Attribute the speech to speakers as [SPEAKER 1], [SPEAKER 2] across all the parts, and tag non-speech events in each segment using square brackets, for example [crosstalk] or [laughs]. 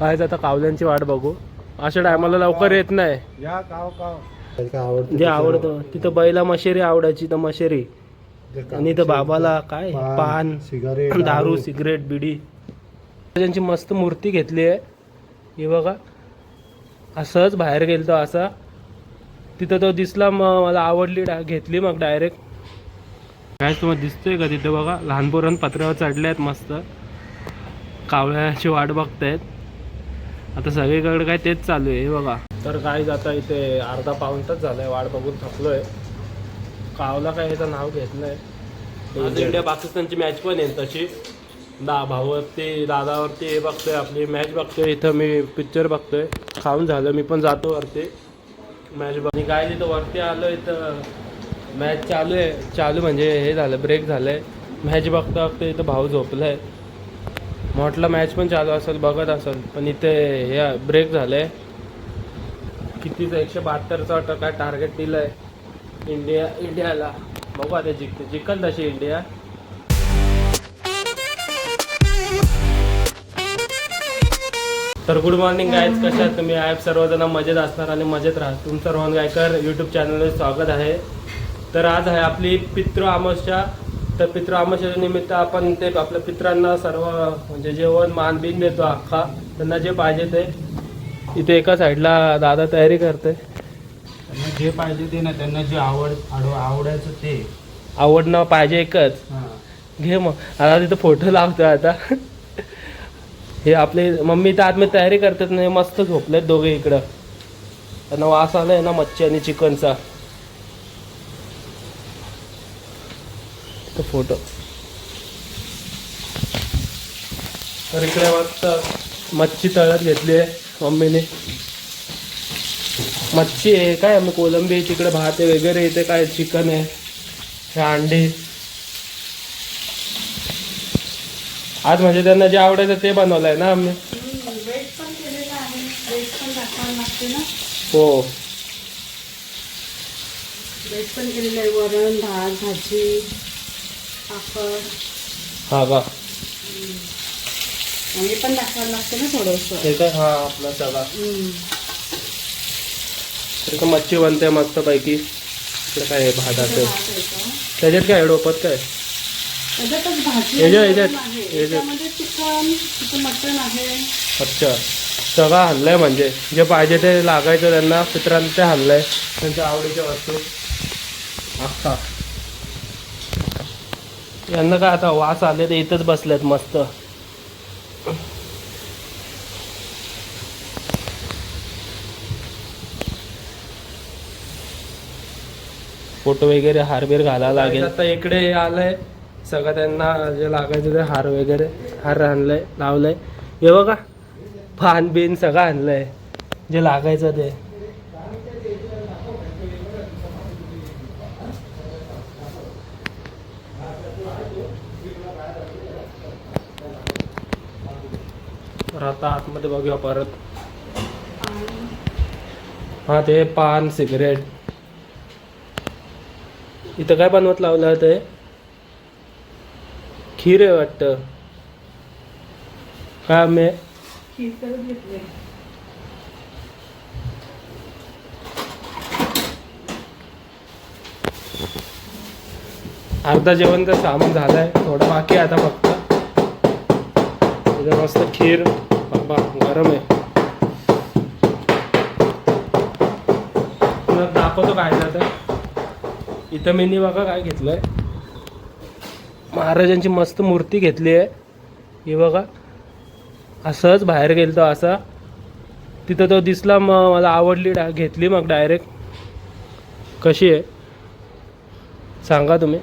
[SPEAKER 1] काय आता कावल्यांची वाट बघू. अशा टायमाला लवकर येत नाही.
[SPEAKER 2] या काव काव.
[SPEAKER 1] जे आवडतं तिथं बैला मशेरी आवडायची तर मशेरी. आणि इथं बाबाला काय? पान
[SPEAKER 2] सिगारेट
[SPEAKER 1] दारू. सिगरेट बिडी. त्यांची मस्त मूर्ती घेतली आहे. हे बघा. असंच बाहेर गेलतो असा. तिथं तो दिसला मग मला आवडली घेतली मग डायरेक्ट काय तुम्हाला दिसतोय का तिथं बघा? लहान पोरण पत्र्यावर चढले आहेत मस्त. कावळ्याची वाट बघतायत. आता सगळीकडे काय तेच चालू आहे हे बघा. तर काय जाता इथे अर्धा पाऊन तास झालाय वाट बघून थकलोय. कावला काय याचं नाव घेत नाही. आज इंडिया पाकिस्तानची मॅच पण आहे तशी. दा भाऊवरती दादावरती हे बघतोय आपली मॅच बघतोय इथं मी पिक्चर बघतोय. खाऊन झालं मी पण जातो वरती. मॅच बघ आणि काय तिथं वरती आलो इथं मॅच चालू आहे. चालू म्हणजे हे झालं ब्रेक झालंय. मॅच बघता बघता इथं भाऊ झोपलाय. म्हटलं मॅच पण चालू असेल बघत असेल. पण इथे हे ब्रेक झालंय. कितीचं एकशे बहात्तरचा टक्का टार्गेट टार्गेट दिलंय इंडिया इंडियाला. बघू आता जिंकते जिंकल तशी इंडिया. तर गुड मॉर्निंग गायज कशा तुम्ही? आय सर्वजण मजेत असणार आणि मजेत राहा तुमचं रोहन गायकर यूट्यूब चॅनलवर स्वागत आहे. तर आज आहे आपली पितृ अमावस्या तर पितृ अमावस्याच्या निमित्त आपण ते आपल्या पित्रांना सर्व म्हणजे जेवण मानबिन देतो अख्खा. त्यांना जे पाहिजे ते. इथे एका साईडला दादा तयारी करते
[SPEAKER 2] त्यांना जे पाहिजे ते ना त्यांना जे आवड आवडायचं ते.
[SPEAKER 1] आवडणं पाहिजे एकच.
[SPEAKER 2] हा.
[SPEAKER 1] घे मग. आता तिथं फोटो लावतो आता. हे आपले मम्मी तर आतमध्ये तयारी करतात ना हे मस्त झोपलेत दोघे इकडं. त्यांना वास आलाय ना मच्छी आणि चिकनचा. मस्त फोटो. तर इकडे मस्त मच्छी तळत घेतली आहे मम्मीने. मच्छी आहे काय आम्ही कोलंबी आहे, तिकडे भात आहे वगैरे इथे काय चिकन आहे हे अंडी. आज म्हणजे त्यांना जे आवडायचं ते
[SPEAKER 3] बनवलं आहे ना
[SPEAKER 1] आम्ही.
[SPEAKER 3] हो. पण केलेलं आहे वरण भात भाजी. पापड
[SPEAKER 1] हा का
[SPEAKER 3] हे पण दाखवायला लागते ना थोडंसं.
[SPEAKER 1] हे काय? हा आपला
[SPEAKER 3] हम्म.
[SPEAKER 1] इकडे मच्छी बनते मस्त पैकी इकडे काय आहे? भात असेल.
[SPEAKER 3] भात येतो.
[SPEAKER 1] त्याच्यात काय डोपत काय?
[SPEAKER 3] त्याच्यातच भाजी
[SPEAKER 1] याच्या-
[SPEAKER 3] आणि
[SPEAKER 1] याच्यात-
[SPEAKER 3] वरण आहे.
[SPEAKER 1] याच्यात.
[SPEAKER 3] त्याच्यामध्ये चिकन तिथं मटण आहे.
[SPEAKER 1] अच्छा. सगळं म्हणजे. जे पाहिजे ते लागायचं त्यांना. पित्रांना ते त्यांच्या आवडीच्या वस्तू. यांना काय आता वास आले ते इथंच बसलेत मस्त. फोटो वगैरे हारबीर घालायला लागेल. आता इकडे आलंय. सगळं त्यांना जे लागायचं ते हार वगैरे हार आणलंय लावलंय. हे बघा फान बिन सगळं आणलंय. जे लागायचं ते. आता आतमध्ये बघूया परत. हा ते पान सिगरेट. इथं काय बनवत लावलं ते? खीर आहे वाटतं. काय
[SPEAKER 3] मे
[SPEAKER 1] अर्धा जेवण तर सामान झालंय. थोडं बाकी आहे आता फक्त. इथं मस्त खीर. बाबा गरम आहे. तुला दाखवतो काय आता इथं मी बघा काय घेतलंय. महाराजांची मस्त मूर्ती घेतली आहे. हे बघा. असंच बाहेर गेलतो असा. तिथं तो दिसला मग मला आवडली डा घेतली मग डायरेक्ट कशी आहे? सांगा तुम्ही.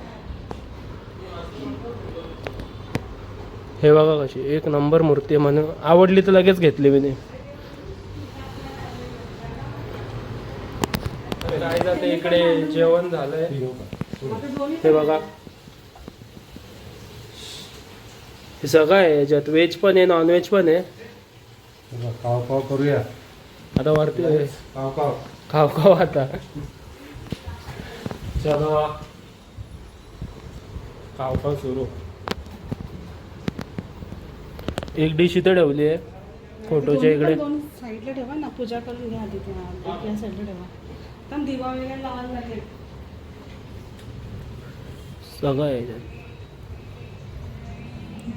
[SPEAKER 1] हे बघा कशी एक नंबर मूर्ती आहे म्हणून आवडली तर लगेच घेतली मी काय जाते इकडे जेवण झालंय. हे बघा. हे सगळं आहे याच्यात व्हेज पण आहे नॉनव्हेज पण आहे.
[SPEAKER 2] काव काव करूया.
[SPEAKER 1] आता वरती
[SPEAKER 2] काव काव
[SPEAKER 1] खाव खाव आता. चलो. खाव खाव सुरू. एक डिश इथं ठेवली आहे. फोटोच्या इकडे.
[SPEAKER 3] साईडला ठेवा ना पूजा करून घ्या आधी त्या साईडला ठेवा. पण दिवा वगैरे लावायला लागेल
[SPEAKER 1] सगळं आहे याच्यात.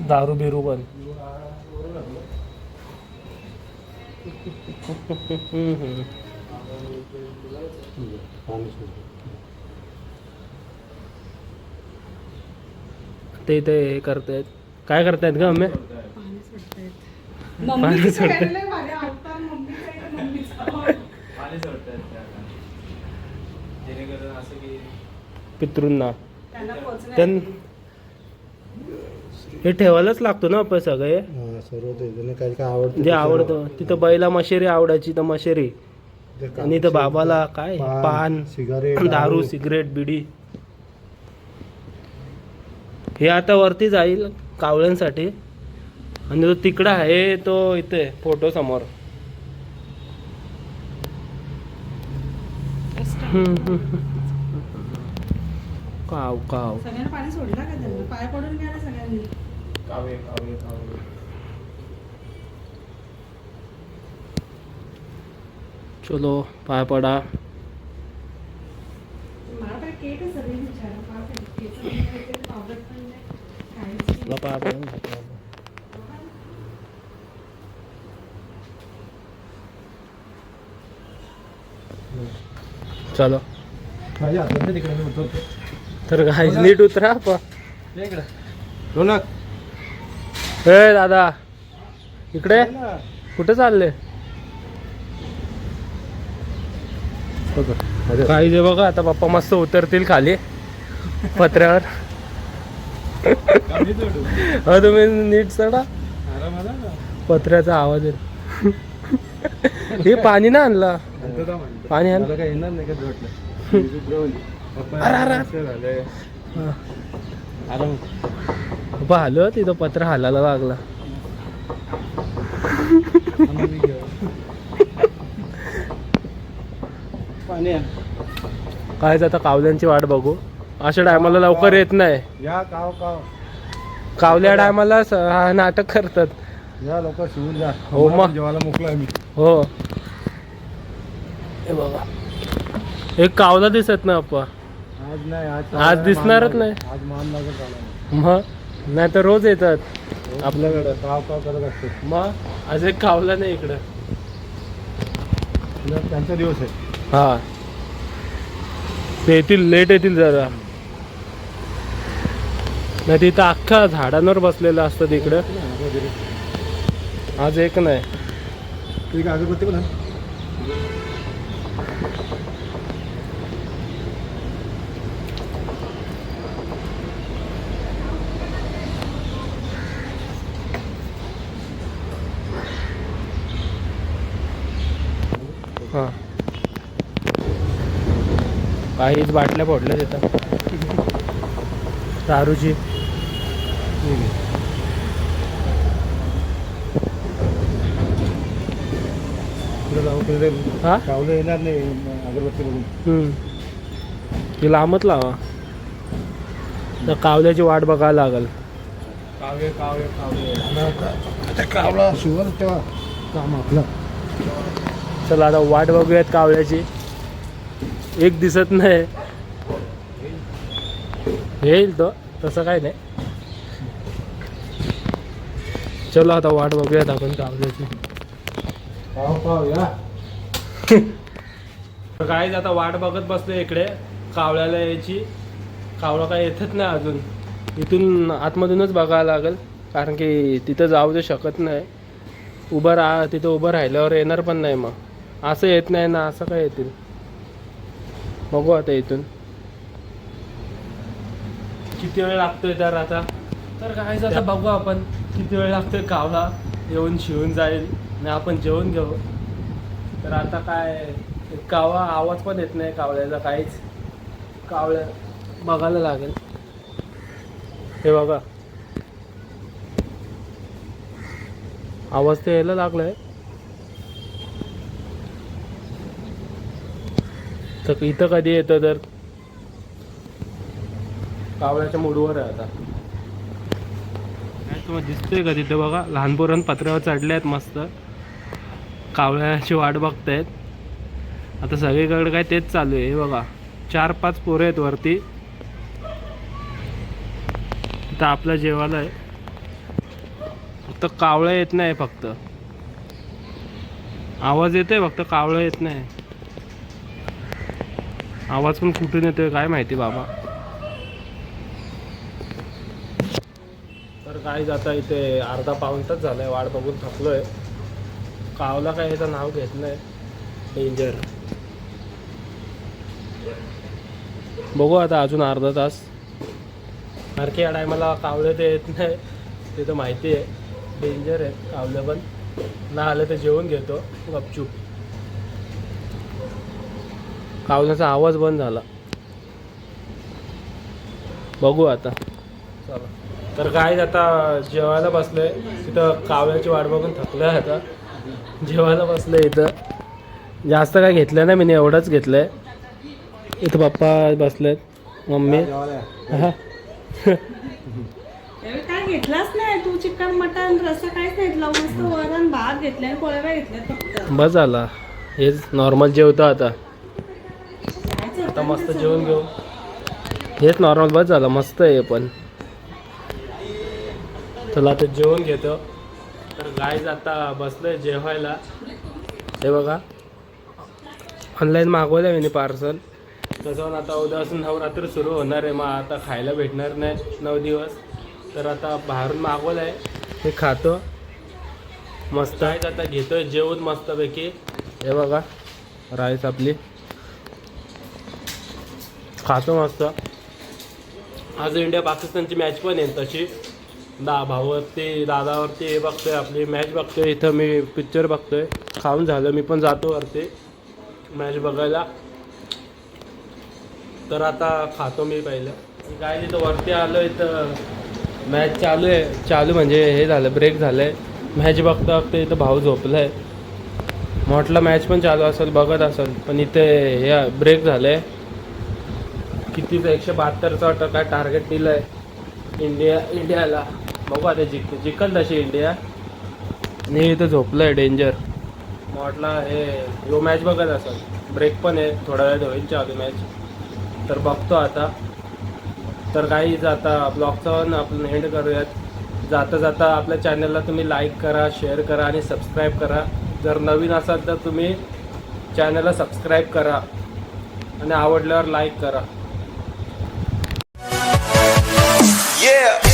[SPEAKER 1] दारू बिरू पण. ते इथे हे करतायत. काय करतायत ग अम्मे
[SPEAKER 3] पाणी
[SPEAKER 2] सोडतात जेणेकरून असं की
[SPEAKER 1] पितृंना. हे ठेवायलाच लागतो ना आपण सगळे?
[SPEAKER 4] सर्व ते ज्यांना काही काय आवडतं
[SPEAKER 1] जे आवडतं. तिथं बैला मशेरी आवडायची तर मशेरी. आणि इथं बाबाला काय? पान
[SPEAKER 4] सिगारेट
[SPEAKER 1] दारू सिगरेट बिडी. हे आता वरती जाईल कावळ्यांसाठी. आणि तो तिकडा आहे तो इथे फोटो समोर काव काव.
[SPEAKER 3] सगळ्यांना पाणी सोडलं का त्यांना? पाय पडून घ्या ना सगळ्यांनी.
[SPEAKER 2] कावे कावे कावे.
[SPEAKER 1] चलो पाय पडा.
[SPEAKER 3] मला तर केक आहे सगळी विचारा पाव केक केक पण नाही, पावडर पण नाही काहीच नाही.
[SPEAKER 1] तुला पाय पडा चलो. तर काय नीट उतरा
[SPEAKER 4] रोनक
[SPEAKER 1] ए दादा. इकडे? कुठे चालले? काही जे बघा आता पप्पा मस्त उतरतील खाली पत्र्यावर. हो तुम्ही नीट चढा. पत्र्याचा आवाज येईल हे पाणी ना आणला. पाणी आण.
[SPEAKER 4] मला काय येणार नाही का वाटलं. पप्पा
[SPEAKER 1] आलो तिथं पत्र हालायला लागला. कायच आता कावल्यांची वाट बघू. अशा टायमाला लवकर येत नाही.
[SPEAKER 4] या काव काव.
[SPEAKER 1] कावल्या टायमाला नाटक करतात.
[SPEAKER 4] या लवकर शिवून जा
[SPEAKER 1] हो, मग.
[SPEAKER 4] जेवायला मोकला मी
[SPEAKER 1] हो हे बघा एक कावला दिसत ना अप्पा
[SPEAKER 4] आज नाही आज
[SPEAKER 1] आज दिसणारच नाही.
[SPEAKER 4] आज मान लागत आला
[SPEAKER 1] मग नाही तर रोज येतात
[SPEAKER 4] आपल्याकडे काव काव करत असतो
[SPEAKER 1] मग आज एक कावला नाही इकडं
[SPEAKER 4] त्यांचा दिवस आहे
[SPEAKER 1] हा ते येतील लेट येतील जरा नाही तिथं अख्खा झाडांवर बसलेलं असतं तिकडं आज एक नाही.
[SPEAKER 4] ठीक आहे अगरबत्ती पण.
[SPEAKER 1] हा. काहीच बाटल्या फोडल्या तिथं दारूची.
[SPEAKER 4] ठीक आहे
[SPEAKER 1] हा?
[SPEAKER 4] कावलं येणार नाही अगरबत्ती बघून
[SPEAKER 1] लांबच लावा. तर कावल्याची वाट बघायला लागल.
[SPEAKER 2] कावे कावे कावे
[SPEAKER 4] आता कावला शिवर तेव्हा काम आपलं.
[SPEAKER 1] चला आता वाट बघूयात कावल्याची. एक दिसत नाही. येईल तो तसं काय नाही. चलो आता वाट बघूयात आपण कावल्याची.
[SPEAKER 4] पाव पाव या. [laughs]
[SPEAKER 1] काहीच आता वाट बघत बसलो इकडे. कावळ्याला यायची. कावळा काय येतच नाही अजून. इथून आतमधूनच बघायला लागेल. कारण की तिथं जाऊ दे शकत नाही. उभं राहा तिथं उभं राहिल्यावर येणार पण नाही मग. असं येत नाही ना असं काय येतील? बघू आता इथून. किती वेळ लागतोय तर आता? तर काय आता बघू आपण. किती वेळ लागतोय कावळा येऊन शिवून जाईल. आणि आपण जेवून घेऊ. तर आता काय कावा आवाज पण येत नाही कावळ्याचा काहीच. कावळ्या बघायला लागेल. हे बघा. आवाज तर यायला लागलाय. तर इथं कधी येतं तर? कावळ्याच्या मूडवर आहे आता. तुम्हाला दिसतोय का तिथे बघा? लहान पोरण पत्र्यावर चढले आहेत मस्त. कावळ्याची वाट बघतायत. आता सगळीकडे काय तेच चालू आहे. बघा चार पाच पोरं आहेत वरती. आता आपलं जेवायला आहे. फक्त कावळं येत नाही फक्त. आवाज येतोय फक्त कावळं येत नाही. आवाज पण कुठून येतोय काय माहिती बाबा. तर काय जाता इथे अर्धा पाऊन तास झालाय. वाट बघून थकलोय. कावला काय याचं नाव घेत नाही. डेंजर बघू आता अजून अर्धा तास. कारण या टायमाला कावले ते येत नाही. ते तर माहिती आहे. डेंजर आहे कावलं पण. ना आलं तर जेवून घेतो. गपचूप. कावल्याचा आवाज बंद झाला. बघू आता. चला. तर काय आता जेवायला बसलोय. तिथं कावल्याची वाट बघून थकलोय आता. जेवायला बसलोय इथं. जास्त काय घेतलं नाही मी एवढंच घेतलंय. इथं पप्पा बसलेत मम्मी. हा.
[SPEAKER 3] काय घेतलाच नाही तू चिकन मटन रस्सा काहीच घेतला. मस्त वरण भात घेतले आणि पोळ्या घेतल्या फक्त.
[SPEAKER 1] बस झाला. हेच नॉर्मल जेवतो आता. आता मस्त जेवण. घेऊ. हेच नॉर्मल बस झालं मस्त आहे हे पण. चला आता जेवण घेतो. गायज आता बसलोय जेवायला. हे बघा. ऑनलाईन मागवलं मी पार्सल तसं आता उद्यापासून नवरात्र सुरू होणार आहे. मग आता खायला भेटणार नाही. नऊ दिवस. तर आता बाहेरून मागवलं आहे हे खातो. मस्त आहे आता. घेतोय जेवून मस्तपैकी. हे बघा. राईस आपली. खातो मस्त. आज इंडिया पाकिस्तानची मॅच पण आहे तशी. दा भावावरती दादावरती हे बघतोय आपली मॅच बघतोय इथं मी पिक्चर बघतोय. खाऊन झालं मी पण जातो वरती मॅच बघायला. तर आता खातो मी पहिलं. काय तिथं वरती आलो इथं मॅच चालू आहे. चालू म्हणजे हे झालं ब्रेक झालं आहे मॅच बघता बघता इथं भाऊ झोपला आहे म्हटलं मॅच पण चालू असेल बघत असेल पण इथे हे ब्रेक झालं आहे कितीचं एकशे बहात्तरचं वाटतं काय टार्गेट दिलं आहे इंडिया इंडियाला. बघू आता जिंक जिंकल तशी इंडिया मी इथं झोपलंय डेंजर म्हटला हे यो मॅच बघत असेल ब्रेक पण आहे थोडा वेळ होईल चालू मॅच तर बघतो आता. तर काहीच आता पण आपण हेंड करूयात. जाता जाता आपल्या चॅनलला तुम्ही लाईक करा शेअर करा आणि सबस्क्राईब करा. जर नवीन असाल तर तुम्ही चॅनलला सबस्क्राईब करा. आणि आवडल्यावर लाईक करा. Yeah.